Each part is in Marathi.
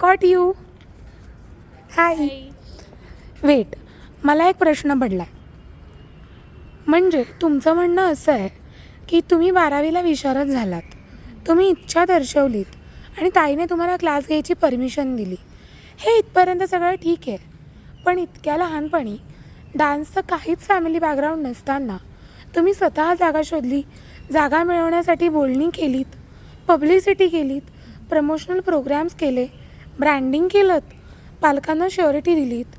कॉट यू हाय वेट मला एक प्रश्न पडला म्हणजे तुमचं म्हणणं असं आहे की तुम्ही बारावीला विशारद झालात. तुम्ही इच्छा दर्शवलीत आणि ताईने तुम्हाला क्लास घ्यायची परमिशन दिली. हे इथपर्यंत सगळं ठीक आहे. पण इतक्या लहानपणी डान्सचं काहीच फॅमिली बॅकग्राऊंड नसताना तुम्ही स्वतः जागा शोधली जागा मिळवण्यासाठी बोलणी केलीत पब्लिसिटी केलीत प्रमोशनल प्रोग्राम्स केले ब्रँडिंग केलं पालकांना श्युरिटी दिलीत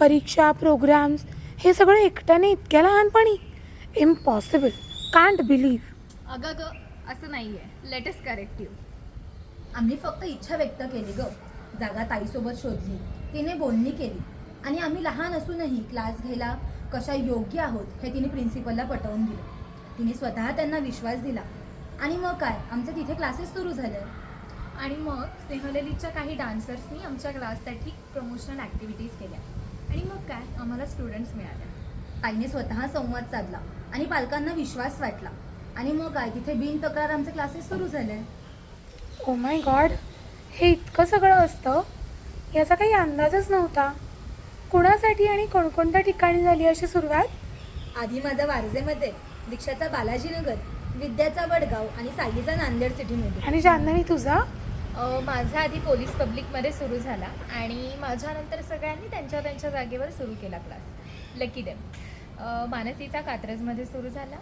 परीक्षा प्रोग्राम्स हे सगळं एकट्याने इतक्या लहानपणी? इम्पॉसिबल कांट बिलीव्ह अगं ग असं नाही आहे लेटेस्ट करेक्टिव्ह आम्ही फक्त इच्छा व्यक्त केली ग. जागा ताईसोबत शोधली. तिने बोलणी केली. आणि आम्ही लहान असूनही क्लास घ्यायला कशा योग्य आहोत हे तिने प्रिन्सिपलला पटवून दिलं. तिने स्वतः त्यांना विश्वास दिला. आणि मग काय? आमचे तिथे क्लासेस सुरू झाले. आणि मग स्नेहलेलीच्या काही डान्सर्सनी आमच्या क्लाससाठी प्रमोशनल ॲक्टिव्हिटीज केल्या. आणि मग काय? आम्हाला स्टुडंट्स मिळाल्या. ताईने स्वतः संवाद साधला आणि पालकांना विश्वास वाटला. आणि मग काय? तिथे बिन तक्रार आमचे क्लासेस सुरू झाले. ओ माय गॉड हे इतकं सगळं असतं? याचा काही अंदाजच नव्हता. कुणासाठी आणि कोणकोणत्या ठिकाणी झाली अशी सुरुवात? आधी माझा वारजेमध्ये दीक्षाचा बालाजीनगर विद्याचा वडगाव आणि सायलीचा नांदेड सिटीमध्ये. आणि जान्हवी तुझा? माझा आधी पोलीस पब्लिकमध्ये सुरू झाला आणि माझ्यानंतर सगळ्यांनी त्यांच्या त्यांच्या जागेवर सुरू केला क्लास लकी देम मानसीचा कात्रजमध्ये सुरू झाला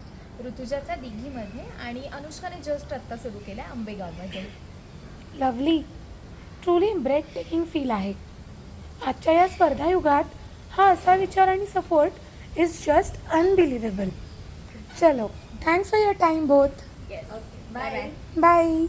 ऋतुजाचा दिघीमध्ये आणि अनुष्काने जस्ट आत्ता सुरू केला आंबेगावमध्ये. Lovely truly break taking feel आहे. आजच्या या स्पर्धायुगात हा असा विचार आणि सपोर्ट इज जस्ट अनबिलिव्हेबल चलो thanks for your time both yes bye bye